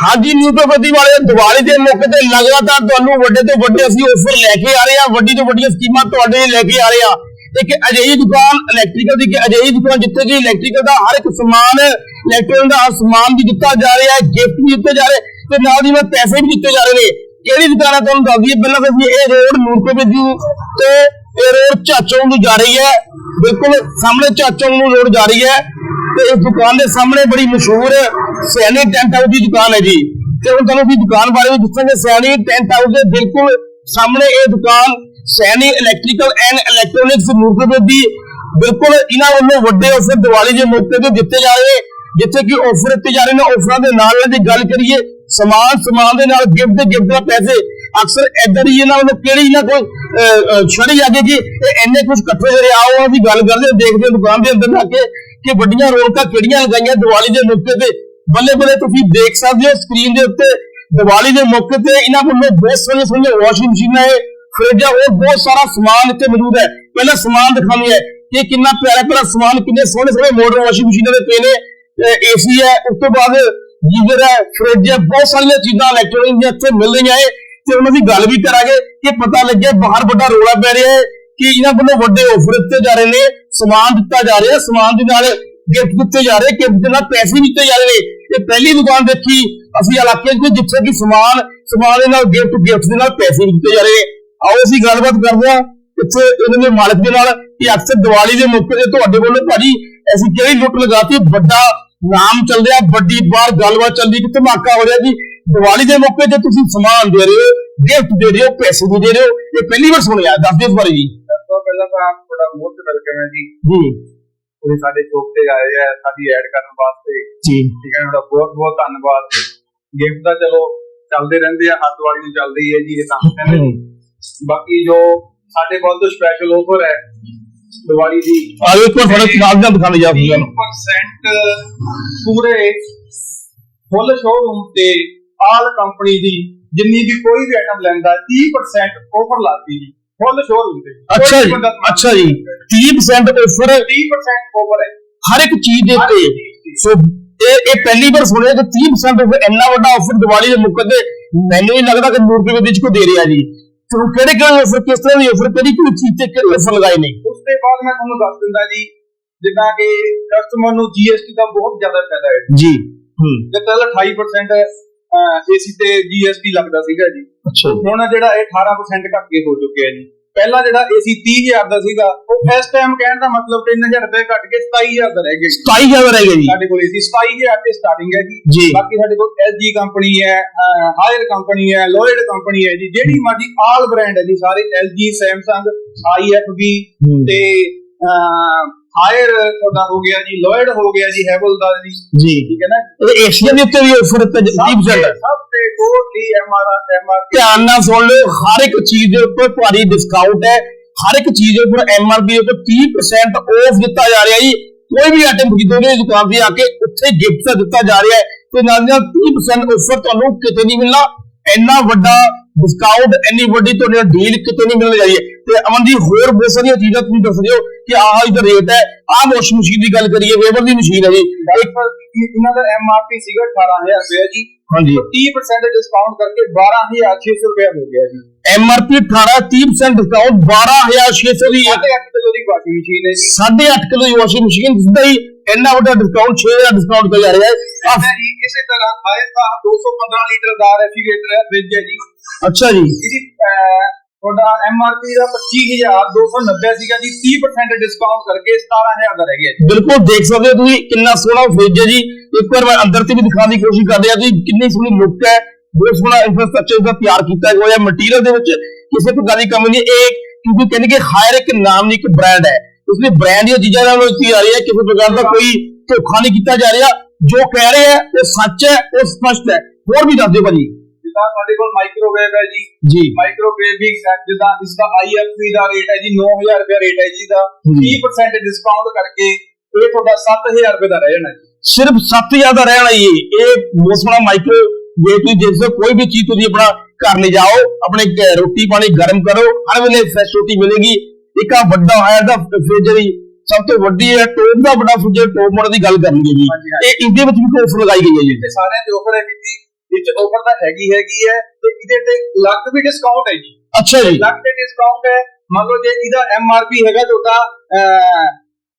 ਹਾਜੀ ਨਿਊਟਰੋਪੈਥੀ ਵਾਲੇ ਦੀਵਾਲੀ ਦੇ ਮੌਕੇ ਤੇ ਲਗਾਤਾਰ ਤੁਹਾਨੂੰ ਵੱਡੇ ਤੋਂ ਵੱਡੇ ਅਸੀਂ ਆਫਰ ਲੈ ਕੇ ਆ ਰਹੇ ਹਾਂ, ਵੱਡੀ ਤੋਂ ਵੱਡੀਆਂ ਸਕੀਮਾਂ ਤੁਹਾਡੇ ਲਈ ਲੈ ਕੇ ਆ ਰਹੇ ਹਾਂ। ਇੱਕ ਅਜਿਹੀ ਦੁਕਾਨ ਇਲੈਕਟ੍ਰੀਕਲ ਦੀ ਅਜਿਹੀ ਦੁਕਾਨ ਜਿੱਥੇ ਕਿ ਇਲੈਕਟ੍ਰੀਕਲ ਦਾ ਹਰ ਇੱਕ ਸਮਾਨ ਇਲੈਕਟ੍ਰੋਨਿਕ ਦਾ ਹਰ ਸਮਾਨ ਵੀ ਦਿੱਤਾ ਜਾ ਰਿਹਾ ਹੈ ਗਿਫਟ ਵੀ ਦਿੱਤੇ ਜਾ ਰਹੇ ਤੇ ਨਾਲ ਦੀ ਨਾਲ ਪੈਸੇ ਵੀ ਦਿੱਤੇ ਜਾ ਰਹੇ ਨੇ। ਕਿਹੜੀ ਦੁਕਾਨ ਹੈ ਤੁਹਾਨੂੰ ਦੱਸਦੀ ਦਈਏ, ਪਹਿਲਾਂ ਤਾਂ ਅਸੀਂ ਇਹ ਰੋਡ ਨੂਰਪੁਰ ਤੇ ਇਹ ਰੋਡ ਚਾਚੋਂ ਨੂੰ ਜਾ ਰਹੀ ਹੈ। ਬਿਲਕੁਲ ਸਾਹਮਣੇ ਚਾਚੋਂ ਨੂੰ ਰੋਡ ਜਾ ਰਹੀ ਹੈ ਤੇ ਇਸ ਦੁਕਾਨ ਦੇ ਸਾਹਮਣੇ ਬੜੀ ਮਸ਼ਹੂਰ ਸੈਣੀ ਟੈਂਟ ਹਾਊਸ ਦੀ ਦੁਕਾਨ ਹੈ ਜੀ। ਤੇ ਹੁਣ ਤੁਹਾਨੂੰ ਅਸੀਂ ਦੁਕਾਨ ਬਾਰੇ ਵੀ ਦੱਸਾਂਗੇ। ਸੈਣੀ ਟੈਂਟ ਹਾਊਸ ਦੇ ਬਿਲਕੁਲ ਸਾਹਮਣੇ ਇਹ ਦੁਕਾਨ Saini electrical and electronics Nurpur ਦੀ। ਬਿਲਕੁਲ ਇਹਨਾਂ ਵੱਲੋਂ ਵੱਡੇ ਆਫਰ ਦੀਵਾਲੀ ਦੇ ਮੌਕੇ ਤੇ ਦਿੱਤੇ ਜਾ ਰਹੇ। ਜਿੱਥੇ ਕਿ ਆਫਰ ਦਿੱਤੇ ਜਾ ਰਹੇ ਨੇ ਆਫਰਾਂ ਦੇ ਨਾਲ ਨਾਲ ਗੱਲ ਕਰੀਏ, ਸਮਾਨ ਸਮਾਨ ਦੇ ਨਾਲ ਗਿਫਟ ਗਿਫਟ ਦਾ ਪੈਸੇ। ਅਕਸਰ ਏਦਾਂ ਹੀ ਇਹਨਾਂ ਵੱਲੋਂ ਕਿਹੜੀ ਨਾ ਕੋਈ ਛੜੀ ਆ ਗਈ ਕਿ ਇਹ ਇੰਨੇ ਕੁਝ ਇਕੱਠੇ ਹੋ ਜਿਹੜੇ ਆਓ ਅਸੀਂ ਗੱਲ ਕਰਦੇ, ਦੇਖਦੇ ਦੁਕਾਨ ਦੇ ਅੰਦਰ ਜਾ ਕੇ ਕਿ ਵੱਡੀਆਂ ਰੌਣਕਾਂ ਕਿਹੜੀਆਂ ਲਗਾਈਆਂ ਦੀਵਾਲੀ ਦੇ ਮੌਕੇ ਤੇ। ਬੱਲੇ ਬੱਲੇ ਤੁਸੀਂ ਦੇਖ ਸਕਦੇ ਹੋ ਸਕਰੀਨ ਦੇ ਉੱਤੇ, ਦੀਵਾਲੀ ਦੇ ਮੌਕੇ ਤੇ ਇਹਨਾਂ ਵੱਲੋਂ ਬਹੁਤ ਸੋਹਣੀਆਂ ਸੋਹਣੀਆਂ ਵਾਸ਼ਿੰਗ ਮਸ਼ੀਨਾਂ ਹੈ ਫਰਿੱਜਾਂ ਹੋਰ ਬਹੁਤ ਸਾਰਾ ਸਮਾਨ ਇੱਥੇ ਮੌਜੂਦ ਹੈ। ਪਹਿਲਾਂ ਸਮਾਨ ਦਿਖਾਉਂਦੇ ਹੈ। ਕਿ ਕਿੰਨਾ ਪਿਆਰਾ ਪਿਆਰਾ ਸਮਾਨ, ਕਿੰਨੇ ਸੋਹਣੇ ਸੋਹਣੇ ਮਾਡਲ ਵਾਸ਼ਿੰਗ ਮਸ਼ੀਨਾਂ ਦੇ ਪਏ ਨੇ। ਏਸੀ ਹੈ, ਉਸ ਤੋਂ ਬਾਅਦ ਗੀਜ਼ਰ ਹੈ ਫਰਿੱਜ ਹੈ, ਬਹੁਤ ਸਾਰੀਆਂ ਚੀਜ਼ਾਂ ਇਲੈਕਟ੍ਰੋਨਿਕ ਦੀਆਂ ਇੱਥੇ ਮਿਲ ਰਹੀਆਂ ਹੈ ਤੇ ਉਹਨਾਂ ਦੀ ਗੱਲ ਵੀ ਕਰਾਂਗੇ ਕਿ ਪਤਾ ਲੱਗਿਆ ਬਾਹਰ ਵੱਡਾ ਰੋਲਾ ਪੈ ਰਿਹਾ ਹੈ ਕਿ ਇਹਨਾਂ ਵੱਲੋਂ ਵੱਡੇ ਆਫਰ ਦਿੱਤੇ ਜਾ ਰਹੇ ਨੇ, ਸਮਾਨ ਦਿੱਤਾ ਜਾ ਰਿਹਾ, ਸਮਾਨ ਦੇ ਨਾਲ ਗਿਫਟ ਦਿੱਤੇ ਜਾ ਰਹੇ ਗਿਫਟ ਨਾਲ ਪੈਸੇ ਵੀ ਦਿੱਤੇ ਜਾ ਰਹੇ ਨੇ। ਇਹ ਪਹਿਲੀ ਦੁਕਾਨ ਦੇਖੀ ਅਸੀਂ ਇਲਾਕੇ 'ਚ ਜਿੱਥੇ ਕਿ ਸਮਾਨ ਸਮਾਨ ਦੇ ਨਾਲ ਗਿਫਟ ਗਿਫਟ ਦੇ ਨਾਲ ਪੈਸੇ ਦਿੱਤੇ ਜਾ ਰਹੇ। ਆਓ ਅਸੀਂ ਗੱਲਬਾਤ ਕਰਦੇ ਹਾਂ ਇੱਥੇ ਇਹਨਾਂ ਦੇ ਮਾਲਕ ਦੇ ਨਾਲ ਕਿ ਅਕਸਰ ਦੀਵਾਲੀ ਦੇ ਮੌਕੇ ਤੇ ਤੁਹਾਡੇ ਵੱਲੋਂ ਭਾਜੀ ਅਸੀਂ ਕਿਹੜੀ ਲੁੱਟ ਲਗਾਤੀ ਵੱਡਾ ਨਾਮ ਚੱਲ ਰਿਹਾ ਵੱਡੀ ਬਾਰ ਗੱਲਬਾਤ ਚੱਲਦੀ ਕਿ ਧਮਾਕਾ ਹੋ ਰਿਹਾ ਜੀ? ਦੀਵਾਲੀ ਦੇ ਮੌਕੇ ਤੇ ਤੁਸੀਂ ਸਮਾਨ ਦੇ ਰਹੇ ਹੋ ਗਿਫਟ ਦੇ ਰਹੇ ਹੋ ਪੈਸੇ ਵੀ ਦੇ ਰਹੇ ਹੋ ਇਹ ਪਹਿਲੀ ਵਾਰ ਸੁਣਿਆ ਦੱਸ ਦਿਓ ਇਸ ਬਾਰੇ ਜੀ। ਸਭ ਤੋਂ ਪਹਿਲਾਂ ਤਾਂ ਤੁਹਾਡਾ ਬਹੁਤ ਵੈਲਕਮ ਹੈ ਜੀ। ਜੀ। ਤੁਸੀਂ ਸਾਡੇ ਸ਼ੋਪ ਤੇ ਆਏ ਆ ਸਾਡੀ ਐਡ ਕਰਨ ਵਾਸਤੇ। ਜੀ। ਠੀਕ ਹੈ ਤੁਹਾਡਾ ਬਹੁਤ ਬਹੁਤ ਧੰਨਵਾਦ। ਗਿਫਟ ਤਾਂ ਚਲੋ ਚੱਲਦੇ ਰਹਿੰਦੇ ਆ ਹੱਥ ਵਾਲੀ ਨੂੰ ਚੱਲਦੀ ਹੈ ਜੀ ਇਹ ਤਾਂ। ਕਹਿੰਦੇ ਬਾਕੀ ਜੋ ਸਾਡੇ ਕੋਲ ਤੋਂ ਸਪੈਸ਼ਲ ਆਫਰ ਹੈ ਦੀਵਾਲੀ ਦੀ। ਆਜੋ ਇੱਕ ਵਾਰ ਥੋੜਾ ਕਿਤਾਬ ਜਾਂ ਦਿਖਾਣੇ ਜਾ ਰਹੀ 30% ਪੂਰੇ ਫੁੱਲ ਸ਼ੋਰੂਮ ਤੇ ਆਲ ਕੰਪਨੀ ਦੀ ਜਿੰਨੀ ਵੀ ਕੋਈ ਵੀ ਆਈਟਮ ਲੈਂਦਾ 30% ਆਫਰ ਲਾਤੀ ਜੀ। ਫੁੱਲ ਸ਼ੋਰੂਮ ਤੇ ਅੱਛਾ ਜੀ ਅੱਛਾ ਜੀ। 30% ਆਫਰ 30% ਆਫਰ ਹੈ। ਹਰ ਇੱਕ ਚੀਜ਼ ਦੇ ਉੱਤੇ। ਸੋ ਇਹ ਇਹ ਪਹਿਲੀ ਵਾਰ ਸੁਣਿਆ ਕਿ 30% ਆਫਰ ਇੰਨਾ ਵੱਡਾ ਆਫਰ ਦੀਵਾਲੀ ਦੇ ਮੌਕੇ ਤੇ ਮੈਨੂੰ ਨਹੀਂ ਲੱਗਦਾ ਕਿ ਨੂਰ ਰੁਪਏ ਵਿੱਚ ਕੋ ਦੇ ਰਿਹਾ ਜੀ। ਸੋ ਕਿਹੜੇ ਕਿਹੜੇ ਆਫਰ ਕਿਸ ਤਰ੍ਹਾਂ ਦੀ ਆਫਰ ਕਿਹੜੀ ਕਿਹੜੀ ਚੀਜ਼ ਤੇ ਕਿਹੜੇ ਆਫਰ ਲਗਾਏ ਨੇ? ਉਸ ਤੋਂ ਬਾਅਦ ਮੈਂ ਤੁਹਾਨੂੰ ਦੱਸ ਦਿੰਦਾ ਜੀ ਜਿੱਦਾਂ ਕਿ ਕਸਟਮਰ ਨੂੰ GST ਦਾ ਬਹੁਤ ਜ਼ਿਆਦਾ ਫਾਇਦਾ ਹੈ। ਜੀ ਹੂੰ। ਜੇ ਪਹਿਲਾਂ 28% ਏਸੀ ਤੇ GST ਲੱਗਦਾ ਸੀਗਾ ਜੀ। ਅੱਛਾ ਹੁਣ ਜਿਹੜਾ ਇਹ 18% ਘੱਟ ਕੇ ਹੋ ਚੁੱਕਿਆ ਜੀ। ਪਹਿਲਾਂ ਜਿਹੜਾ ਏਸੀ 30000 ਦਾ ਸੀਗਾ ਉਹ ਇਸ ਟਾਈਮ ਕਹਿਣ ਦਾ ਮਤਲਬ 3000 ਰੁਪਏ ਘੱਟ ਕੇ 27000 ਦਾ ਰਹਿ ਗਿਆ ਜੀ। 27000 ਰਹਿ ਗਿਆ ਜੀ। ਸਾਡੇ ਕੋਲ ਏਸੀ 27000 ਤੇ ਸਟਾਰਟਿੰਗ ਹੈ ਜੀ। ਬਾਕੀ ਸਾਡੇ ਕੋਲ LG ਕੰਪਨੀ ਹੈ ਹਾਇਰ ਕੰਪਨੀ ਹੈ ਲੋਇਡ ਕੰਪਨੀ ਹੈ ਜੀ। ਜਿਹੜੀ ਮਰਜ਼ੀ ਆਲ ਬ੍ਰਾਂਡ ਹੈ ਜੀ ਸਾਰੇ Samsung IFB ਹੂੰ। ਤੇ ਹਾਇਰ ਤੁਹਾਡਾ ਹੋ ਗਿਆ ਜੀ ਲੋਇਡ ਹੋ ਗਿਆ ਜੀ ਹੈਵਲ ਦਾ ਜੀ। ਜੀ। ਠੀਕ ਹੈ ਨਾ? ਇਹ ਏਸ਼ੀਆ ਦੇ ਉੱਤੇ ਵੀ ਆਫਰ ਦਿੱਤਾ 30% ਹੈ ਸਭ ਤੇ ਟੋਟਲੀ ਐਮਆਰ ਐਮਆਰ ਧਿਆਨ ਨਾਲ ਸੁਣ ਲਿਓ ਹਰ ਇੱਕ ਚੀਜ਼ ਦੇ ਉੱਪਰ ਭਾਰੀ ਡਿਸਕਾਊਂਟ ਹੈ। ਹਰ ਇੱਕ ਚੀਜ਼ ਦੇ ਉੱਪਰ ਐਮਆਰਪੀ ਦੇ ਉੱਪਰ 30% ਆਫ ਦਿੱਤਾ ਜਾ ਰਿਹਾ ਜੀ। ਕੋਈ ਵੀ ਆਈਟਮ ਖਰੀਦੋਗੇ ਦੁਕਾਨ ਤੇ ਆ ਕੇ ਉੱਥੇ ਗਿਫਟ ਦਿੱਤਾ ਜਾ ਰਿਹਾ ਹੈ। ਤੇ ਨਾਲ ਦੀ ਨਾਲ 30% ਆਫਰ ਤੁਹਾਨੂੰ ਕਿਤੇ ਨਹੀਂ ਮਿਲਣਾ। ਇੰਨਾ ਵੱਡਾ ਡਿਸਕਾਊਂਟ ਇੰਨੀ ਵੱਡੀ ਤੁਹਾਡੇ ਨਾਲ ਡੀਲ ਕਿਤੇ ਨਹੀਂ ਮਿਲਣ ਜਾਈ ਹੈ ਤੇ ਅਮਨ ਜੀ ਹੋਰ ਬਹੁਤ ਸਾਰੀਆਂ ਚੀਜ਼ਾਂ ਤੁਸੀਂ ਦੱਸ ਦਿਓ ਕਿ ਆਹ ਇਹਦਾ ਰੇਟ ਹੈ ਆਹ ਵਾਸ਼ਿੰਗ ਮਸ਼ੀਨ ਦੀ ਗੱਲ ਕਰੀਏ ਵੇਵਰ ਦੀ ਮਸ਼ੀਨ ਹੈ ਜੀ। ਇਹਨਾਂ ਦਾ ਐਮਆਰਪੀ ਸੀਗਾ 18000 ਰੁਪਏ ਜੀ। ਹਾਂਜੀ। 30% ਡਿਸਕਾਊਂਟ ਕਰਕੇ 12600 ਰੁਪਏ ਹੋ ਗਿਆ ਜੀ। ਐਮਆਰਪੀ 18 30% ਡਿਸਕਾਊਂਟ 12600 ਦੀ ਹੈ। 8 ਕਿਲੋ ਦੀ ਵਾਸ਼ਿੰਗ ਮਸ਼ੀਨ ਹੈ ਜੀ। ਸਾਢੇ ਅੱਠ ਕਿਲੋ ਦੀ ਵਾਸ਼ਿੰਗ ਮਸ਼ੀਨ ਸਿੱਧਾ ਹੀ ਇੰਨਾ ਵੱਡਾ ਡਿਸਕਾਊਂਟ 6000 ਡਿਸਕਾਊਂਟ ਜਾ ਰਿਹਾ ਹੈ। ਇਸੇ ਤਰ੍ਹਾਂ ਹਾਇਰ ਦਾ 215 ਲੀਟਰ ਦਾ ਰੈਫ੍ਰਿਜਰੇਟਰ ਹੈ ਫ੍ਰਿਜ ਹੈ ਜੀ। ਅੱਛਾ ਜੀ। ਅਹ, ਤੁਹਾਡਾ ਐਮਆਰਪੀ ਦਾ 25290 ਸੀਗਾ ਜੀ 30% ਡਿਸਕਾਊਂਟ ਕਰਕੇ 17000 ਦਾ ਰਹਿ ਗਿਆ ਜੀ। ਬਿਲਕੁਲ ਦੇਖ ਸਕਦੇ ਹੋ ਤੁਸੀਂ ਕਿੰਨਾ ਸੋਹਣਾ ਫ੍ਰਿਜ ਹੈ ਜੀ। ਇੱਕ ਵਾਰ ਮੈਂ ਅੰਦਰ ਤੇ ਵੀ ਦਿਖਾਉਣ ਦੀ ਕੋਸ਼ਿਸ਼ ਕਰ ਰਿਹਾ ਤੁਸੀਂ ਕਿੰਨੀ ਸੋਹਣੀ ਲੁੱਕ ਹੈ। ਬਹੁਤ ਸੋਹਣਾ ਇਨਫਰਾਸਟ੍ਰਕਚਰ ਦਾ ਤਿਆਰ ਕੀਤਾ ਗਿਆ ਮਟੀਰੀਅਲ ਦੇ ਵਿੱਚ। ਕਿਸੇ ਪ੍ਰਕਾਰ ਦੀ ਕਮੀ ਨਹੀਂ। ਇਹ ਕਿਉਂਕਿ ਕਹਿੰਦੇ ਕਿ ਹਾਇਰ ਇੱਕ ਨਾਮ ਦੀ ਇੱਕ ਬ੍ਰਾਂਡ ਹੈ। ਇਸ ਲਈ ਬ੍ਰਾਂਡ ਦੀਆਂ ਚੀਜ਼ਾਂ ਨਾਲ ਕੀਤੀ ਜਾ ਰਹੀ ਹੈ। ਕਿਸੇ ਪ੍ਰਕਾਰ ਦਾ ਕੋਈ ਧੋਖਾ ਨਹੀਂ ਕੀਤਾ ਜਾ ਰਿਹਾ। ਜੋ ਕਹਿ ਰਹੇ ਹੈ ਉਹ ਸੱਚ ਹੈ ਉਹ ਸਪਸ਼ਟ ਹੈ। ਹੋਰ ਵੀ ਦੱਸ ਦਿਓ ਭਾਜੀ। ਜਿੱਦਾਂ ਸਾਡੇ ਕੋਲ ਮਾਈਕ੍ਰੋਵੇਵ ਹੈ ਜੀ। ਜੀ। ਮਾਈਕ੍ਰੋਵੇਵ ਵੀ ਜਿੱਦਾਂ ਇਸ ਦਾ ਆਈਐਫਪੀ ਦਾ ਰੇਟ ਹੈ ਜੀ 9000 ਰੁਪਏ ਰੇਟ ਹੈ ਜੀ ਦਾ ਹਮ। 30% ਡਿਸਕਾਊਂਟ ਕਰਕੇ ਇਹ ਤੁਹਾਡਾ 7000 ਰੁਪਏ ਦਾ ਰਹਿ ਜਾਣਾ ਜੀ। ਸਿਰਫ 7000 ਦਾ ਰਹਿਣਾ ਹੀ ਇਹ ਬਹੁਤ ਸੋਹਣਾ ਮਾਈਕਰੋ ਵੇਵ ਤੁਸੀਂ ਦੇਖ ਸਕਦੇ ਹੋ, ਕੋਈ ਵੀ ਚੀਜ਼ ਤੁਸੀਂ ਆਪਣਾ ਘਰ ਲੈ ਜਾਓ ਆਪਣੇ ਰੋਟੀ ਪਾਣੀ ਗਰਮ ਕਰੋ ਹਰ ਵੇਲੇ ਫਰੈਸ਼ ਰੋਟੀ ਮਿਲੇਗੀ। ਇੱਕ ਆ ਵੱਡਾ ਹਾਇਰ ਦਾ ਫ੍ਰਿਜ ਦੀ ਸਭ ਤੋਂ ਵੱਡੀ ਹੈ ਟੋਪ ਦਾ ਵੱਡਾ ਫ੍ਰਿਜ ਟੋਪ ਮਾਡਲ ਦੀ ਗੱਲ ਕਰਨੀ ਹੈ ਜੀ। ਇਹ ਇਹਦੇ ਵਿੱਚ ਵੀ ਕੋਈ ਆਫਰ ਲਗਾਈ ਗਈ ਹੈ ਜੀ। ਸਾਰਿਆਂ ਦੇ ਆਫਰ ਹੈ ਜੀ ਇਹ ਚ ਆਫਰ ਤਾਂ ਹੈਗੀ ਹੈਗੀ ਹੈ ਤੇ ਇਹਦੇ ਤੇ ਲੱਖ ਵੀ ਡਿਸਕਾਊਂਟ ਹੈ ਜੀ। ਅੱਛਾ ਜੀ। ਲੱਖ ਤੇ ਡਿਸਕਾਊਂਟ ਹੈ। ਮੰਨ ਲਓ ਜੇ ਇਹਦਾ ਐਮਆਰਪੀ ਹੈਗਾ ਤੁਹਾਡਾ ਅਹ,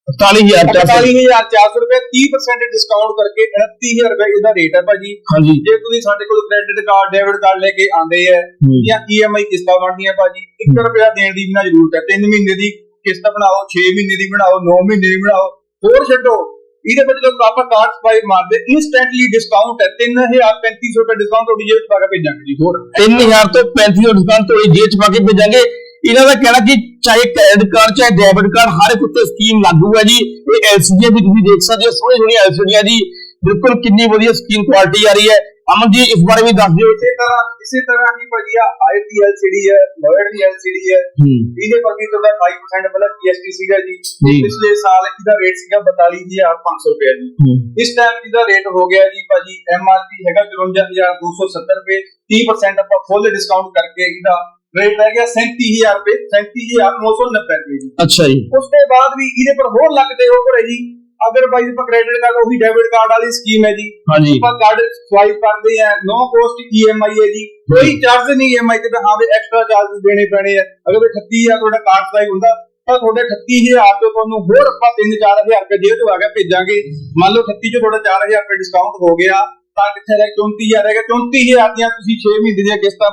48400 48400 ਰੁਪਏ 30% ਡਿਸਕਾਊਂਟ ਕਰਕੇ 38000 ਰੁਪਏ ਇਹਦਾ ਰੇਟ ਹੈ ਭਾਜੀ। ਹਾਂਜੀ। ਜੇ ਤੁਸੀਂ ਸਾਡੇ ਕੋਲ ਕ੍ਰੈਡਿਟ ਕਾਰਡ ਡੈਬਿਟ ਕਾਰਡ ਲੈ ਕੇ ਆਂਦੇ ਆ। ਜਾਂ ਈਐਮਆਈ ਕਿਸ਼ਤਾਂ ਬਣਦੀਆਂ ਭਾਜੀ 1 ਰੁਪਿਆ ਦੇਣ ਦੀ ਵੀ ਨਾ ਜ਼ਰੂਰਤ ਹੈ। 3 ਮਹੀਨੇ ਦੀ ਕਿਸ਼ਤ ਬਣਾਓ 6 ਮਹੀਨੇ ਦੀ ਬਣਾਓ 9 ਮਹੀਨੇ ਦੀ ਬਣਾਓ ਹੋਰ ਛੱਡੋ। ਇਹਦੇ ਵਿੱਚ ਜਦੋਂ ਆਪਾਂ ਕਾਰਡ ਸਵਾਈਪ ਮਾਰਦੇ ਇਨਸਟੈਂਟਲੀ ਡਿਸਕਾਊਂਟ ਹੈ 3350 ਰੁਪਏ ਡਿਸਕਾਊਂਟ ਤੁਹਾਡੀ ਜੇਬ 'ਚ ਪਾ ਕੇ ਭੇਜਾਂਗੇ ਜੀ, ਹੋਰ। 3000 ਤੋਂ 3500 ਡਿਸਕਾਊਂਟ ਤੁਹਾਡੀ ਜੇਬ ਚ ਪਾ ਕੇ ਭੇਜਾਂਗੇ। ਇਹਨਾਂ ਦਾ ਕਹਿਣਾ ਕਿ ਚਾਹੇ ਕ੍ਰੈਡਿਟ ਕਾਰਡ ਚਾਹੇ ਡੈਬਿਟ ਕਾਰਡ ਹਰ ਇੱਕ ਉੱਤੇ ਸਕੀਮ ਲਾਗੂ ਹੈ ਜੀ। ਇਹ ਐਲਸੀਡੀ ਵੀ ਤੁਸੀਂ ਦੇਖ ਸਕਦੇ ਹੋ ਸੋਹਣੀ ਸੋਹਣੀ ਐਲਸੀਡੀਆਂ ਜੀ। ਬਿਲਕੁਲ ਕਿੰਨੀ ਵਧੀਆ ਸਕੀਮ ਕੁਆਲਿਟੀ ਆ ਰਹੀ ਹੈ। ਅਮਨ ਜੀ ਇਸ ਬਾਰੇ ਵੀ ਦੱਸ ਦਿਓ। ਇਸੇ ਤਰ੍ਹਾਂ ਇਸੇ ਤਰ੍ਹਾਂ ਹੀ ਭਾਜੀ ਆ ਆਈਟੀ ਐਲਸੀਡੀ ਹੈ ਲੋਇਡ ਦੀ ਐਲਸੀਡੀ ਹੈ। ਹੂੰ। ਇਹਦੇ ਵੀ ਤੁਹਾਡਾ 5% ਪਹਿਲਾਂ GST ਸੀਗਾ ਜੀ। ਪਿਛਲੇ ਸਾਲ ਇਹਦਾ ਰੇਟ ਸੀਗਾ 42500 ਰੁਪਏ ਜੀ। ਇਸ ਟਾਈਮ ਜਿਹਦਾ ਰੇਟ ਹੋ ਗਿਆ ਜੀ ਭਾਜੀ ਐਮਆਰਪੀ ਹੈਗਾ 54270 ਰੁਪਏ। 30% ਆਪਾਂ ਫੁੱਲ ਡਿਸਕਾਊਂਟ ਕਰਕੇ ਇਹਦਾ ਰੇਟ ਰਹਿ ਗਿਆ 37000 ਰੁਪਏ 37990 ਰੁਪਏ ਜੀ। ਅੱਛਾ ਜੀ। ਉਸ ਤੋਂ ਬਾਅਦ ਵੀ ਇਹਦੇ ਪਰ ਹੋਰ ਲੱਗਦੇ ਹੋ ਹੈ ਜੀ। ਅਦਰਵਾਈਜ਼ ਕ੍ਰੈਡਿਟ ਕਾਰਡ ਉਹੀ ਡੈਬਿਟ ਕਾਰਡ ਵਾਲੀ ਸਕੀਮ ਹੈ ਜੀ। ਹਾਂਜੀ। ਆਪਾਂ ਕਾਰਡ ਸਵਾਈਪ ਕਰਦੇ ਆ ਨੋ ਕੋਸਟ ਈਐਮਆਈ ਹੈ ਜੀ। ਕੋਈ ਚਾਰਜ ਨਹੀਂ ਈਐਮਆਈ ਤੇ ਹਾਂ ਵੀ ਐਕਸਟਰਾ ਚਾਰਜ ਦੇਣੇ ਪੈਣੇ ਆ। ਅਗਰ ਵੀ 38000 ਤੁਹਾਡਾ ਕਾਰਡ ਸਵਾਈਪ ਹੁੰਦਾ ਤਾਂ ਤੁਹਾਡੇ 38000 ਤੋਂ ਤੁਹਾਨੂੰ ਹੋਰ ਆਪਾਂ 3-4000 ਰੁਪਏ ਜੇਬ ਤੋਂ ਆ ਕੇ ਭੇਜਾਂਗੇ। ਮੰਨ ਲਓ 38 ਚੋਂ ਤੁਹਾਡਾ 4000 ਰੁਪਏ ਡਿਸਕਾਊਂਟ ਹੋ ਗਿਆ ਤਾਂ ਕਿੱਥੇ ਰਹਿ 34000 ਰਹਿ ਗਿਆ 34000 ਦੀਆਂ ਤੁਸੀਂ 6 ਮਹੀਨੇ ਦੀਆਂ ਕਿਸ਼ਤਾਂ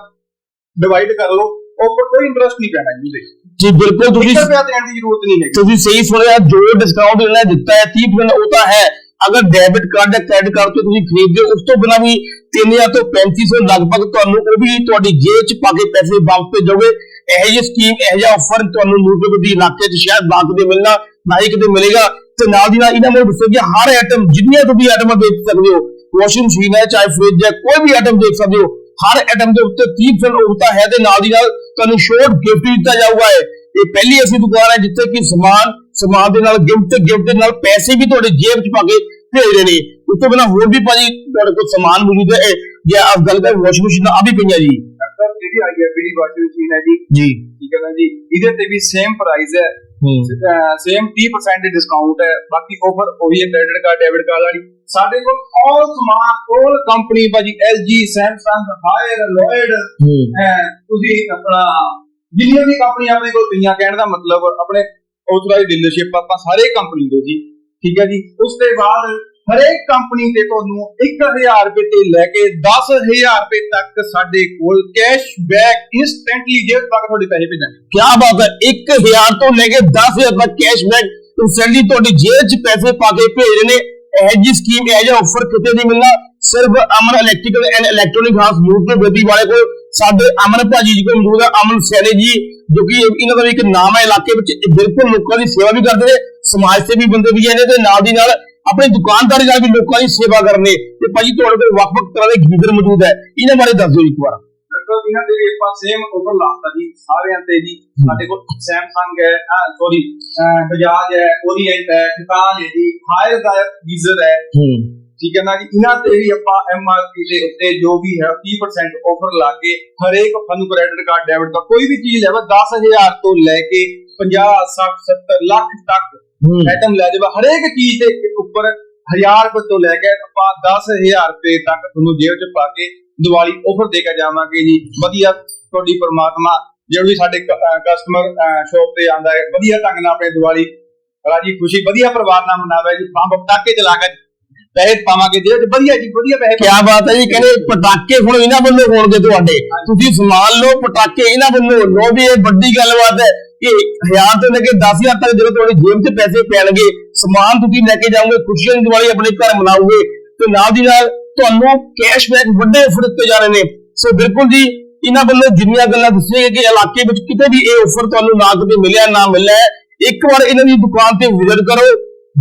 ਡਿਵਾਈਡ ਕਰ ਲਓ। ਉੱਪਰ ਕੋਈ ਇੰਟਰਸਟ ਨਹੀਂ ਪੈਣਾ ਜੀ ਜੀ ਬਿਲਕੁਲ ਤੁਸੀਂ 1 ਰੁਪਿਆ ਦੇਣ ਦੀ ਜ਼ਰੂਰਤ ਨਹੀਂ ਹੈਗੀ। ਤੁਸੀਂ ਸਹੀ ਸੁਣਿਆ ਜੋ ਡਿਸਕਾਊਂਟ ਇਹਨਾਂ ਨੇ ਦਿੱਤਾ ਹੈ 30% ਉਹ ਤਾਂ ਹੈ। ਅਗਰ ਡੈਬਿਟ ਕਾਰਡ ਜਾਂ ਕ੍ਰੈਡਿਟ ਕਾਰਡ ਤੋਂ ਤੁਸੀਂ ਖਰੀਦਦੇ ਹੋ ਉਸ ਤੋਂ ਬਿਨਾਂ ਵੀ 3000 ਤੋਂ 3500 ਲਗਭਗ ਤੁਹਾਨੂੰ ਉਹ ਵੀ ਤੁਹਾਡੀ ਜੇਬ 'ਚ ਪਾ ਕੇ ਪੈਸੇ ਵਾਪਸ ਭੇਜੋਗੇ। ਇਹ ਜਿਹੀ ਸਕੀਮ ਇਹ ਜਿਹਾ ਆਫਰ ਤੁਹਾਨੂੰ ਨੂਰਪੁਰ ਦੇ ਇਲਾਕੇ 'ਚ ਸ਼ਾਇਦ ਨਾ ਕਿਤੇ ਮਿਲਣਾ ਨਾ ਹੀ ਕਿਤੇ ਮਿਲੇਗਾ। ਤੇ ਨਾਲ ਦੀ ਨਾਲ ਇਹਨਾਂ ਨੂੰ ਦੱਸੋ ਕਿ ਹਰ ਆਈਟਮ ਜਿੰਨੀਆਂ ਤੁਸੀਂ ਆਈਟਮਾਂ ਦੇਖ ਸਕਦੇ ਹੋ ਵਾਸ਼ਿੰਗ ਮਸ਼ੀਨ ਹੈ ਚਾਹੇ ਫ੍ਰਿਜ ਹੈ ਕੋਈ ਵੀ ਆਈਟਮ ਦੇਖ ਸਕਦੇ ਹੋ ਹਰ ਆਈਟਮ ਦੇ ਉੱਤੇ 30% ਆਫ ਤਾਂ ਹੈ ਤੇ ਨਾਲ ਦੀ ਨਾਲ ਤੁਹਾਨੂੰ ਸ਼ੋਰਟ ਗਿਫਟ ਦਿੱਤਾ ਜਾਊਗਾ ਹੈ ਇਹ ਪਹਿਲੀ ਐਸੀ ਦੁਕਾਨ ਹੈ ਜਿੱਥੇ ਕਿ ਸਮਾਨ ਸਮਾਨ ਦੇ ਨਾਲ ਗਿਫਟ ਤੇ ਗਿਫਟ ਦੇ ਨਾਲ ਪੈਸੇ ਵੀ ਤੁਹਾਡੇ ਜੇਬ 'ਚ ਪਾ ਕੇ ਭੇਜ ਰਹੇ ਨੇ। ਉਸ ਤੋਂ ਬਿਨਾਂ ਹੋਰ ਵੀ ਭਾਜੀ ਤੁਹਾਡੇ ਕੋਲ ਸਮਾਨ ਮੌਜੂਦ ਹੈ। ਜੇ ਆਪ ਗੱਲ ਕਰਾਂ ਵਾਸ਼ਿੰਗ ਮਸ਼ੀਨ ਆ ਵੀ ਪਈਆਂ ਜੀ। ਸਰ ਜਿਹੜੀ ਆਈਐਫਬੀ ਵਾਸ਼ਿੰਗ ਮਸ਼ੀਨ ਹੈ ਜੀ। ਜੀ। ਠੀਕ ਹੈ ਨਾ ਜੀ। ਇਹਦੇ ਤੇ ਵੀ ਸੇਮ ਪ੍ਰਾਈਸ ਹੈ। ਸੇਮ 30% ਦੀ ਡਿਸਕਾਊਂਟ ਹੈ ਬਾਕੀ ਆਫਰ ਉਹੀ ਹੈ ਕ੍ਰੈਡਿਟ ਕਾਰਡ ਡੈਬਿਟ ਕਾਰਡ ਵਾਲੀ। ਸਾਡੇ ਕੋਲ ਆਲ ਸਮਾਨ ਆਲ ਕੰਪਨੀ ਭਾਜੀ LG Samsung ਲੋਇਡ ਹੂੰ। ਤੁਸੀਂ ਆਪਣਾ ਜਿੰਨੀਆਂ ਵੀ ਕੰਪਨੀਆਂ ਆਪਣੇ ਕੋਲ ਪਈਆਂ ਕਹਿਣ ਦਾ ਮਤਲਬ ਆਪਣੇ ਆਥੋਰਾਈਜ਼ ਡੀਲਰਸ਼ਿਪ ਆਪਾਂ ਸਾਰੇ ਕੰਪਨੀ ਦੇ ਜੀ ਠੀਕ ਹੈ ਜੀ। ਉਸ ਤੋਂ ਬਾਅਦ ਹਰੇਕ ਕੰਪਨੀ ਤੇ ਤੁਹਾਨੂੰ 1000 ਰੁਪਏ ਤੇ ਲੈ ਕੇ 10000 ਰੁਪਏ ਤੱਕ ਸਾਡੇ ਕੋਲ ਕੈਸ਼ ਬੈਕ ਇਨਸਟੈਂਟਲੀ ਜੇਬ ਤੱਕ ਤੁਹਾਡੇ ਪੈਸੇ ਭੇਜਾਂਗੇ। ਕੀ ਬਾਤ ਹੈ 1000 ਤੋਂ ਲੈ ਕੇ 10000 ਤੱਕ ਕੈਸ਼ਬੈਕ ਇਨਸਟੈਂਟਲੀ ਤੁਹਾਡੀ ਜੇਬ 'ਚ ਪੈਸੇ ਪਾ ਕੇ ਭੇਜ ਰਹੇ ਨੇ। ਇਹ ਜੀ ਸਕੀਮ ਇਹ ਜਿਹਾ ਆਫਰ ਕਿਤੇ ਨਹੀਂ ਮਿਲਣਾ। ਸਿਰਫ Aman electrical and electronic house ਯੂਟ ਦੇ ਗੱਦੀ ਵਾਲੇ ਕੋਲ, ਸਾਡੇ ਅਮਨ ਭਾਜੀ ਜੀ ਕੋਲ ਮੌਜੂਦ ਹੈ, ਅਮਨ ਸੈਣੀ ਜੀ, ਜੋ ਕਿ ਇਹਨਾਂ ਦਾ ਵੀ ਇੱਕ ਨਾਮ ਹੈ, ਇਲਾਕੇ ਵਿੱਚ ਬਿਲਕੁਲ ਲੋਕਾਂ ਦੀ ਸੇਵਾ ਵੀ ਕਰਦੇ ਨੇ, ਸਮਾਜ ਸੇਵੀ ਬੰਦੇ ਵੀ ਇਹਨੇ ਤੇ ਨਾਲ ਦੀ ਨਾਲ। ਆਪਣੀ ਦੁਕਾਨਦਾਰੀ ਨਾਲ ਵੀ ਲੋਕਾਂ ਦੀ ਸੇਵਾ ਕਰਨੇ ਤੇ ਭਾਜੀ ਤੁਹਾਡੇ ਕੋਲ ਵੱਖ-ਵੱਖ ਤਰ੍ਹਾਂ ਦੇ ਗੀਜ਼ਰ ਮੌਜੂਦ ਹੈ। ਇਹਨਾਂ ਬਾਰੇ ਦੱਸ ਦਿਓ ਇੱਕ ਵਾਰ। ਮਤਲਬ ਇਹਨਾਂ ਦੇ ਵੀ ਆਪਾਂ ਸੇਮ ਆਫਰ ਲਾਤਾ ਜੀ ਸਾਰਿਆਂ ਤੇ ਜੀ। ਸਾਡੇ ਕੋਲ Samsung ਹੈ ਸੌਰੀ ਬਜਾਜ ਹੈ Orient ਹੈ ਕਿਤਾਨ ਹੈ ਜੀ ਹਾਇਰ ਦਾ ਗੀਜ਼ਰ ਹੈ। ਹੂੰ। ਠੀਕ ਹੈ ਨਾ ਜੀ? ਇਹਨਾਂ ਤੇ ਵੀ ਆਪਾਂ ਐਮਆਰਪੀ ਦੇ ਉੱਤੇ ਜੋ ਵੀ ਹੈ 30% ਆਫਰ ਲਾ ਕੇ ਹਰੇਕ ਤੁਹਾਨੂੰ ਕ੍ਰੈਡਿਟ ਕਾਰਡ ਡੈਬਿਟ ਦਾ ਕੋਈ ਵੀ ਚੀਜ਼ ਲੈਵਾ 10000 ਤੋਂ ਲੈ ਕੇ 50 60 70 ਲੱਖ ਤੱਕ ਆਈਟਮ ਲੈ ਜਾਵਾ ਹਰੇਕ ਚੀਜ਼ ਦੇ ਉੱਪਰ 1000 ਰੁਪਏ ਤੋਂ ਲੈ ਕੇ ਆਪਾਂ 10000 ਰੁਪਏ ਤੱਕ ਤੁਹਾਨੂੰ ਜੇਬ 'ਚ ਪਾ ਕੇ ਦੀਵਾਲੀ ਆਫਰ ਦੇ ਕੇ ਜਾਵਾਂਗੇ ਜੀ। ਵਧੀਆ ਤੁਹਾਡੀ ਪਰਮਾਤਮਾ ਜਿਹੜਾ ਵੀ ਸਾਡੇ ਕਸਟਮਰ ਸ਼ੋਪ ਤੇ ਆਂਦਾ ਹੈ ਵਧੀਆ ਢੰਗ ਨਾਲ ਆਪਣੇ ਦੀਵਾਲੀ ਰਾਜੀ ਖੁਸ਼ੀ ਵਧੀਆ ਪਰਿਵਾਰ ਨਾਲ ਮਨਾਵੇ ਜੀ। ਬੰਬ ਪਟਾਕੇ ਚਲਾ ਕੇ ਪੈਸੇ ਪਾਵਾਂਗੇ 'ਚ। ਵਧੀਆ ਜੀ ਵਧੀਆ ਪੈਸੇ ਕਿਆ ਬਾਤ ਹੈ ਜੀ ਕਹਿੰਦੇ ਪਟਾਕੇ ਹੁਣ ਇਹਨਾਂ ਵੱਲੋਂ ਹੋਣਗੇ ਤੁਹਾਡੇ। ਤੁਸੀਂ ਸਮਾਨ ਲਓ ਪਟਾਕੇ ਇਹਨਾਂ ਵੱਲੋਂ। ਲਓ ਵੀ ਇਹ ਵੱਡੀ ਗੱਲਬਾਤ ਹੈ। ਕਿ ਹਜ਼ਾਰ ਤੋਂ ਲੈ ਕੇ 10000 ਤੱਕ ਜਦੋਂ ਤੁਹਾਡੀ ਜੇਬ 'ਚ ਪੈਸੇ ਪੈਣਗੇ, ਸਮਾਨ ਤੁਸੀਂ ਲੈ ਕੇ ਜਾਓਗੇ, ਖੁਸ਼ੀਆਂ ਦੀ ਦੀਵਾਲੀ ਆਪਣੇ ਘਰ ਮਨਾਓਗੇ, ਤੇ ਨਾਲ ਦੀ ਨਾਲ ਤੁਹਾਨੂੰ ਕੈਸ਼ਬੈਕ ਵੱਡੇ ਆਫਰ ਦਿੱਤੇ ਜਾ ਰਹੇ ਨੇ। ਸੋ ਬਿਲਕੁਲ ਜੀ, ਇਹਨਾਂ ਵੱਲੋਂ ਜਿੰਨੀਆਂ ਗੱਲਾਂ ਦੱਸੀਆਂ ਕਿ ਇਲਾਕੇ ਵਿੱਚ ਕਿਤੇ ਵੀ ਇਹ ਆਫਰ ਤੁਹਾਨੂੰ ਨਾ ਕਿਤੇ ਮਿਲਿਆ, ਨਾ ਮਿਲਿਆ ਇੱਕ ਵਾਰ ਇਹਨਾਂ ਦੀ ਦੁਕਾਨ ਤੇ ਵਿਜ਼ਿਟ ਕਰੋ।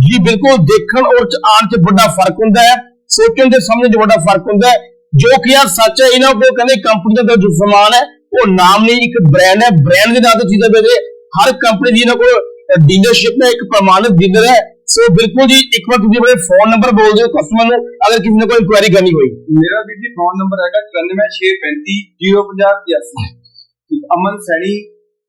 ਜੀ ਬਿਲਕੁਲ, ਦੇਖਣ ਔਰ ਚ ਚ ਵੱਡਾ ਫ਼ਰਕ ਹੁੰਦਾ ਹੈ, ਸੋਚਣ ਦੇ ਸਮਝਣ ਚ ਵੱਡਾ ਫ਼ਰਕ ਹੁੰਦਾ ਹੈ, ਜੋ ਕਿ ਯਾਰ ਸੱਚ ਹੈ, ਇਹਨਾਂ ਕੋਲ ਕਹਿੰਦੇ ਕੰਪਨੀ ਦਾ ਜੋ ਸਮਾਨ ਹੈ ਉਹ ਨਾਮ ਨਹੀਂ, ਇੱਕ ਬ੍ਰਾਂਡ ਹੈ ਬ੍ਰਾਂਡ ਦੇ ਨਾਂ ਤੇ ਚੀਜ਼ਾਂ ਵੇਚਦੇ। ਹਰ ਕੰਪਨੀ ਦੀ ਇਹਨਾਂ ਕੋਲ ਡੀਲਰਸ਼ਿਪ ਹੈ ਇੱਕ ਪ੍ਰਮਾਣਿਤ ਡੀਲਰ ਹੈ। ਸੋ ਬਿਲਕੁਲ ਜੀ, ਇੱਕ ਵਾਰ ਤੁਸੀਂ ਆਪਣੇ ਫੋਨ ਨੰਬਰ ਬੋਲ ਦਿਓ ਕਸਟਮਰ ਨੂੰ, ਅਗਰ ਕਿਸੇ ਨੇ ਕੋਈ ਇਨਕੁਆਇਰੀ ਕਰਨੀ ਹੋਈ। ਮੇਰਾ ਵੀਰ ਜੀ ਫੋਨ ਨੰਬਰ ਹੈਗਾ 9465305080 ਅਮਨ ਸੈਣੀ,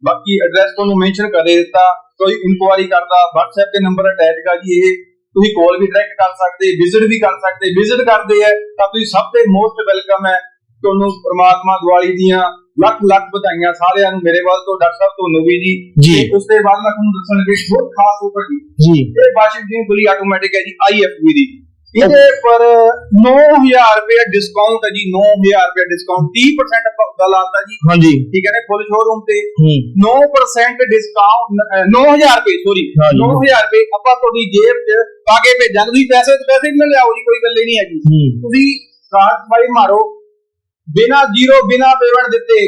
ਬਾਕੀ ਐਡਰੈਸ ਤੁਹਾਨੂੰ ਮੈਂਸ਼ਨ ਕਰ ਦਿੱਤਾ। ਕੋਈ ਇਨਕੁਆਰੀ ਕਰਦਾ, WhatsApp ਤੇ ਨੰਬਰ ਅਟੈਚ ਕਰ ਜੀ ਇਹ। ਤੁਸੀਂ ਕਾਲ ਵੀ ਡਾਇਰੈਕਟ ਕਰ ਸਕਦੇ ਵਿਜ਼ਿਟ ਵੀ ਕਰ ਸਕਦੇ। ਵਿਜ਼ਿਟ ਕਰਦੇ ਆ ਤਾਂ ਤੁਸੀਂ ਸਭ ਤੋਂ ਮੋਸਟ ਵੈਲਕਮ ਹੈ। ਤੁਹਾਨੂੰ ਪ੍ਰਮਾਤਮਾ ਦੀਵਾਲੀ ਦੀਆਂ ਲੱਖ ਲੱਖ ਵਧਾਈਆਂ ਸਾਰਿਆਂ ਨੂੰ ਮੇਰੇ ਵੱਲ ਤੋਂ ਡਾਕਟਰ ਸਾਹਿਬ ਤੁਹਾਨੂੰ ਵੀ ਜੀ। ਜੀ। ਤੇ ਉਸ ਤੋਂ ਬਾਅਦ ਮੈਂ ਤੁਹਾਨੂੰ ਦੱਸਣ ਲੱਗੀ ਬਹੁਤ ਖਾਸ ਉਪਰ ਜੀ। ਜੀ। ਇਹ ਵਾਸ਼ਿੰਗ ਮਸ਼ੀਨ ਫੁੱਲੀ ਆਟੋਮੈਟਿਕ ਹੈ ਜੀ ਆਈਐਫਬੀ ਦੀ। ਇਹਦੇ ਪਰ 9000 ਰੁਪਏ ਡਿਸਕਾਊਂਟ ਹੈ ਜੀ 9000 ਰੁਪਏ ਡਿਸਕਾਊਂਟ 30% ਆਪਾਂ ਲਾਤਾ ਜੀ। ਹਾਂਜੀ। ਠੀਕ ਹੈ ਨਾ ਫੁੱਲ ਸ਼ੋਰੂਮ ਤੇ। ਹੂੰ। 9% ਡਿਸਕਾਊਂਟ 9000 ਰੁਪਏ ਸੋਰੀ ਹਾਂਜੀ। 9000 ਰੁਪਏ ਆਪਾਂ ਤੁਹਾਡੀ ਜੇਬ 'ਚ ਪਾ ਕੇ ਭੇਜਾਂਗੇ। ਤੁਸੀਂ ਪੈਸੇ ਤੇ ਪੈਸੇ ਨਾ ਲਿਆਓ ਜੀ ਕੋਈ ਗੱਲ ਨਹੀਂ ਹੂੰ ਤੁਸੀਂ ਕਾਰਡ ਬਾਈ ਮਾਰੋ ਬਿਨਾ ਜ਼ੀਰੋ, ਬਿਨਾ ਪੇਮੈਂਟ ਦਿੱਤੇ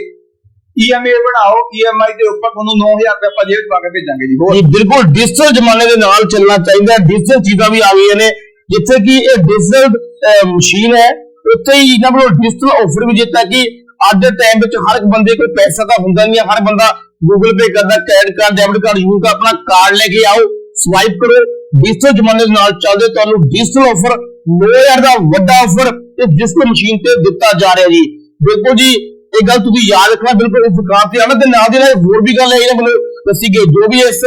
ਈਐਮਆਈ ਬਣਾਓ ਈਐਮਆਈ ਦੇ ਉੱਪਰ ਤੁਹਾਨੂੰ 9000 ਰੁਪਏ ਆਪਾਂ ਜੇਬ ਪਾ ਕੇ ਭੇਜਾਂਗੇ ਜੀ, ਹੋਰ ਬਿਲਕੁਲ ਡਿਜੀਟਲ ਜ਼ਮਾਨੇ ਦੇ ਨਾਲ ਚੱਲਣਾ ਚਾਹੀਦਾ ਡਿਜੀਟਲ ਚੀਜ਼ਾਂ ਵੀ ਆ ਗਈਆਂ ਨੇ। ਜਿੱਥੇ ਕਿ ਇਹ ਡਿਜੀਟਲ ਮਸ਼ੀਨ ਹੈ, ਉੱਥੇ ਹੀ ਇਹਨਾਂ ਕੋਲ ਡਿਜੀਟਲ ਆਫਰ ਵੀ ਜਿੱਤਾ ਕਿ ਅੱਜ ਦੇ ਟਾਈਮ ਵਿੱਚ ਹਰ ਇੱਕ ਬੰਦੇ ਕੋਲ ਪੈਸਾ ਤਾਂ ਹੁੰਦਾ ਨਹੀਂ ਹੈ। ਹਰ ਬੰਦਾ ਗੂਗਲ ਪੇ ਕਰਦਾ credit card debit card use ਕਰ ਆਪਣਾ ਕਾਰਡ ਲੈ ਕੇ ਆਓ। ਸਵਾਈਪ ਕਰੋ। ਡਿਜੀਟਲ ਜ਼ਮਾਨੇ ਦੇ ਨਾਲ ਚੱਲਦੇ ਤੁਹਾਨੂੰ ਡਿਜੀਟਲ ਆਫਰ 9000 ਦਾ ਵੱਡਾ ਆਫਰ ਤੇ ਡਿਜੀਟਲ ਮਸ਼ੀਨ ਤੇ ਦਿੱਤਾ ਜਾ ਰਿਹਾ ਜੀ। ਬਿਲਕੁਲ ਜੀ, ਇਹ ਗੱਲ ਤੁਸੀਂ ਯਾਦ ਰੱਖਣਾ ਬਿਲਕੁਲ ਇਸ ਦੁਕਾਨ ਤੇ ਆਣਾ ਤੇ ਨਾਲ ਦੀ ਨਾਲ ਹੋਰ ਵੀ ਗੱਲ ਹੈ ਇਹਨਾਂ ਵੱਲੋਂ ਦੱਸੀ ਗਈ, ਜੋ ਵੀ ਇਸ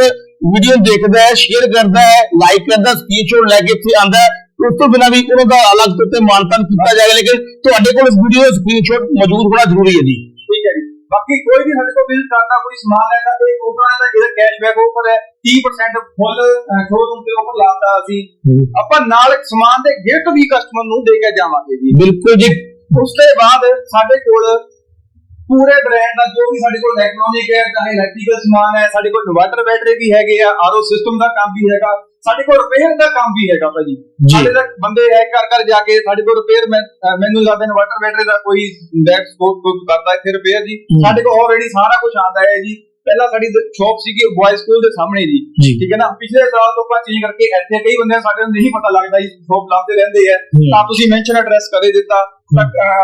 ਵੀਡੀਓ ਨੂੰ ਦੇਖਦਾ ਹੈ ਸ਼ੇਅਰ ਕਰਦਾ ਹੈ ਲਾਈਕ ਕਰਦਾ ਸਕਰੀਨਸ਼ਾਟ ਲੈ ਕੇ ਇੱਥੇ ਆਂਦਾ ਹੈ, ਉਸ ਤੋਂ ਬਿਨਾਂ ਵੀ ਉਹਨਾਂ ਦਾ ਅਲੱਗ ਤੋਂ ਤੇ ਮਾਨਤਾਨ ਕੀਤਾ ਜਾਏਗਾ, ਲੇਕਿਨ ਤੁਹਾਡੇ ਕੋਲ ਇਸ ਵੀਡੀਓ ਦਾ ਸਕਰੀਨਸ਼ਾਟ ਮੌਜੂਦ ਹੋਣਾ ਜ਼ਰੂਰੀ ਹੈ ਜੀ। ਠੀਕ ਹੈ ਜੀ। ਬਾਕੀ ਕੋਈ ਵੀ ਸਾਡੇ ਕੋਲ ਵਿਜ਼ਿਟ ਕਰਦਾ, ਕੋਈ ਸਮਾਨ ਲੈਣਾ ਉਹਨਾਂ ਦਾ ਇਹਦਾ ਕੈਸ਼ਬੈਕ ਆਫਰ ਹੈ 30% ਫੁੱਲ ਸ਼ੋਰੂਮ ਤੇ ਆਫਰ ਲਾਤਾ ਅਸੀਂ। ਆਪਾਂ ਨਾਲ ਸਮਾਨ ਦੇ ਗਿਫਟ ਵੀ ਕਸਟਮਰ ਨੂੰ ਦੇ ਕੇ ਜਾਵਾਂਗੇ ਜੀ। ਬਿਲਕੁਲ ਜੀ। ਉਸ ਤੋਂ ਬਾਅਦ ਸਾਡੇ ਕੋਲ ਪੂਰੇ ਬ੍ਰਾਂਡ ਦਾ ਜੋ ਵੀ ਸਾਡੇ ਕੋਲ ਇਲੈਕਟ੍ਰੋਨਿਕ ਹੈ ਚਾਹੇ ਇਲੈਕਟ੍ਰੀਕਲ ਸਮਾਨ ਹੈ ਸਾਡੇ ਕੋਲ ਇਨਵਰਟਰ ਬੈਟਰੀ ਵੀ ਹੈਗੇ ਆ ਆਰਓ ਸਿਸਟਮ ਦਾ ਕੰਮ ਵੀ ਹੈਗਾ ਸਾਡੇ ਕੋਲ ਰਿਪੇਅਰ ਦਾ ਕੰਮ ਵੀ ਹੈਗਾ ਭਾਜੀ। ਸਾਡੇ ਤੱਕ ਬੰਦੇ ਹੈ ਘਰ ਘਰ ਜਾ ਕੇ ਸਾਡੇ ਕੋਲ ਰਿਪੇਅਰ ਮੈਨੂੰ ਲੱਗਦਾ ਇਨਵਰਟਰ ਬੈਟਰੀ ਦਾ ਕੋਈ ਡੈਕ ਸਪੋਰਟ ਕੋਈ ਕਰਦਾ ਇੱਥੇ ਰਿਪੇਅਰ ਜੀ। ਸਾਡੇ ਕੋਲ ਆਲਰੇਡੀ ਸਾਰਾ ਕੁਝ ਆਉਂਦਾ ਹੈ ਜੀ। ਪਹਿਲਾਂ ਸਾਡੀ ਸ਼ਾਪ ਸੀਗੀ ਬॉयਜ਼ ਸਕੂਲ ਦੇ ਸਾਹਮਣੇ ਜੀ। ਠੀਕ ਹੈ ਨਾ? ਪਿਛਲੇ ਸਾਲ ਤੋਂ ਆਪਾਂ ਚੇਂਜ ਕਰਕੇ ਇੱਥੇ ਕਈ ਬੰਦੇ ਸਾਡੇ ਨੂੰ ਨਹੀਂ ਪਤਾ ਲੱਗਦਾ ਜੀ ਸ਼ਾਪ ਲੱਭਦੇ ਰਹਿੰਦੇ ਆ। ਤਾਂ ਤੁਸੀਂ ਮੈਂਸ਼ਨ ਐਡਰੈਸ ਕਰੇ ਦਿੱਤਾ?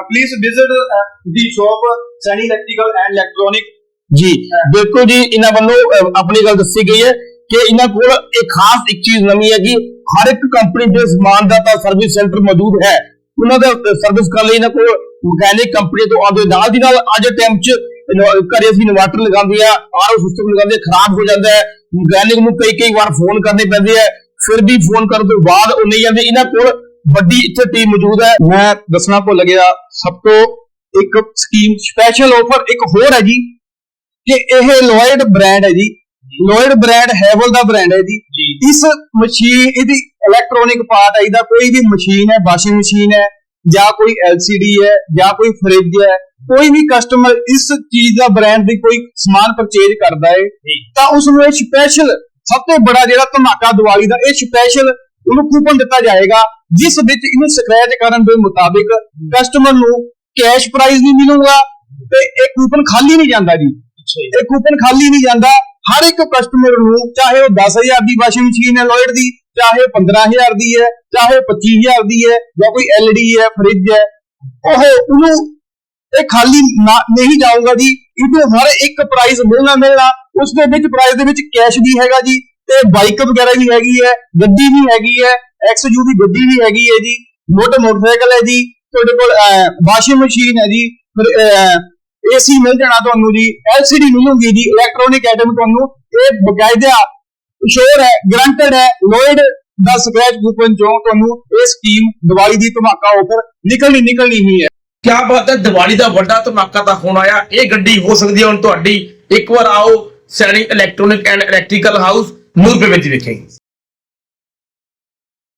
Please visit the shop Saini electrical and electronic ਜੀ ਬਿਲਕੁਲ ਜੀ ਇਹਨਾਂ ਵੱਲੋਂ ਆਪਣੀ ਗੱਲ ਦੱਸੀ ਗਈ ਹੈ ਕਿ ਇਹਨਾਂ ਕੋਲ ਇੱਕ ਖਾਸ ਇੱਕ ਚੀਜ਼ ਨਵੀਂ ਹੈ ਕਿ ਹਰ ਇੱਕ ਕੰਪਨੀ ਦੇ ਸਮਾਨ ਦਾ ਤਾਂ ਸਰਵਿਸ ਸੈਂਟਰ ਮੌਜੂਦ ਹੈ। ਉਹਨਾਂ ਦਾ ਸਰਵਿਸ ਕਰਨ ਲਈ ਇਹਨਾਂ ਕੋਲ ਮਕੈਨਿਕ ਕੰਪਨੀ ਤੋਂ ਆਉਂਦੇ ਨਾਲ ਦੀ ਨਾਲ ਅੱਜ ਟਾਈਮ 'ਚ ਘਰੇ ਅਸੀਂ ਇਨਵਰਟਰ ਲਗਾਉਂਦੇ ਆ ਆਰਓ ਸਿਸਟਮ ਲਗਾਉਂਦੇ ਖਰਾਬ ਹੋ ਜਾਂਦਾ ਹੈ। ਮਕੈਨਿਕ ਨੂੰ ਕਈ ਕਈ ਵਾਰ ਫੋਨ ਕਰਨੇ ਪੈਂਦੇ ਆ ਫਿਰ ਵੀ ਫੋਨ ਕਰਨ ਤੋਂ ਬਾਅਦ ਉਹ ਨਹੀਂ ਜਾਂਦੇ ਇਹਨਾਂ ਕੋਲ ਵੱਡੀ ਇੱਥੇ ਟੀਮ ਮੌਜੂਦ ਹੈ। ਮੈਂ ਦੱਸਣਾ ਭੁੱਲ ਗਿਆ ਸਭ ਤੋਂ ਇੱਕ ਸਕੀਮ ਸਪੈਸ਼ਲ ਆਫਰ ਇੱਕ ਹੋਰ ਹੈ ਜੀ ਕਿ ਇਹ ਲੋਇਡ ਬ੍ਰਾਂਡ ਹੈ ਜੀ। ਲੋਇਡ ਬ੍ਰਾਂਡ ਹੈਵਲ ਦਾ ਬ੍ਰਾਂਡ ਹੈ ਜੀ। ਇਸ ਮਸ਼ੀਨ ਇਹਦੀ ਇਲੈਕਟ੍ਰੋਨਿਕ ਪਾਰਟ ਹੈ ਇਹਦਾ ਕੋਈ ਵੀ ਮਸ਼ੀਨ ਹੈ ਵਾਸ਼ਿੰਗ ਮਸ਼ੀਨ ਹੈ ਜਾਂ ਕੋਈ LCD ਹੈ ਜਾਂ ਕੋਈ ਫ੍ਰਿਜ ਹੈ ਕੋਈ ਵੀ ਕਸਟਮਰ ਇਸ ਚੀਜ਼ ਦਾ ਬ੍ਰਾਂਡ ਦੀ ਕੋਈ ਸਮਾਨ ਪਰਚੇਜ ਕਰਦਾ ਹੈ ਤਾਂ ਉਸ ਨੂੰ ਇਹ ਸਪੈਸ਼ਲ ਸਭ ਤੋਂ ਬੜਾ ਜਿਹੜਾ ਧਮਾਕਾ ਦੀਵਾਲੀ ਦਾ ਇਹ ਸਪੈਸ਼ਲ ਉਹਨੂੰ ਕੂਪਨ ਦਿੱਤਾ ਜਾਏਗਾ ਜਿਸ ਵਿੱਚ ਇਹਨੂੰ ਸਕ੍ਰੈਚ ਕਰਨ ਦੇ ਮੁਤਾਬਿਕ ਕਸਟਮਰ ਨੂੰ ਕੈਸ਼ ਪ੍ਰਾਈਜ਼ ਵੀ ਮਿਲੂਗਾ ਤੇ ਇਹ ਕੂਪਨ ਖਾਲੀ ਨਹੀਂ ਜਾਂਦਾ ਜੀ। ਇਹ ਕੂਪਨ ਖਾਲੀ ਨਹੀਂ ਜਾਂਦਾ ਹਰ ਇੱਕ ਕਸਟਮਰ ਨੂੰ ਚਾਹੇ ਉਹ 10000 ਦੀ ਵਾਸ਼ਿੰਗ ਮਸ਼ੀਨ ਹੈ ਲੋਇਡ ਦੀ, ਚਾਹੇ 15000 ਦੀ ਹੈ, ਚਾਹੇ 25000 ਦੀ ਹੈ ਜਾਂ ਕੋਈ LED ਹੈ ਫ੍ਰਿਜ ਹੈ, ਉਹ ਉਹਨੂੰ ਇਹ ਖਾਲੀ ਨਹੀਂ ਜਾਊਗਾ ਜੀ। ਇਹਨੂੰ ਹਰ ਇੱਕ ਪ੍ਰਾਈਸ ਮਿਲਣਾ ਮਿਲਣਾ, ਉਸ ਦੇ ਵਿੱਚ ਪ੍ਰਾਈਸ ਦੇ ਵਿੱਚ ਕੈਸ਼ ਵੀ ਹੈਗਾ ਜੀ ਤੇ ਬਾਈਕ ਵਗੈਰਾ ਵੀ ਹੈਗੀ ਹੈ, ਗੱਡੀ ਵੀ ਹੈਗੀ ਹੈ ਐਕਸਯੂ ਦੀ ਗੱਡੀ ਵੀ ਹੈਗੀ ਹੈ ਜੀ। ਮੋਟਰ ਮੋਟਰਸਾਈਕਲ ਹੈ ਜੀ, ਤੁਹਾਡੇ ਕੋਲ ਵਾਸ਼ਿੰਗ ਮਸ਼ੀਨ ਹੈ ਜੀ, ਫਿਰ ਏਸੀ ਮਿਲ ਜਾਣਾ ਤੁਹਾਨੂੰ ਜੀ LCD ਮਿਲੂਗੀ ਜੀ ਇਲੈਕਟ੍ਰੋਨਿਕ ਆਈਟਮ ਤੁਹਾਨੂੰ। ਇਹ ਬਕਾਇਦਾ ਸ਼ੋਰ ਹੈ ਗਰੰਟਡ ਹੈ ਲੋਇਡ ਦਾ ਸਕ੍ਰੈਚ ਕੂਪਨ ਚੋਂ ਤੁਹਾਨੂੰ ਇਹ ਸਕੀਮ ਦੀਵਾਲੀ ਦੀ ਧਮਾਕਾ ਆਫਰ ਨਿਕਲਣੀ ਨਿਕਲਣੀ ਹੀ ਹੈ। ਕਿਆ ਬਾਤ ਹੈ, ਦੀਵਾਲੀ ਦਾ ਵੱਡਾ ਧਮਾਕਾ ਤਾਂ ਹੁਣ ਆਇਆ। ਇਹ ਗੱਡੀ ਹੋ ਸਕਦੀ ਹੈ ਹੁਣ ਤੁਹਾਡੀ। ਇੱਕ ਵਾਰ ਆਓ Saini electronic and electrical house Nurpur ਵਿੱਚ ਵਿਖੇ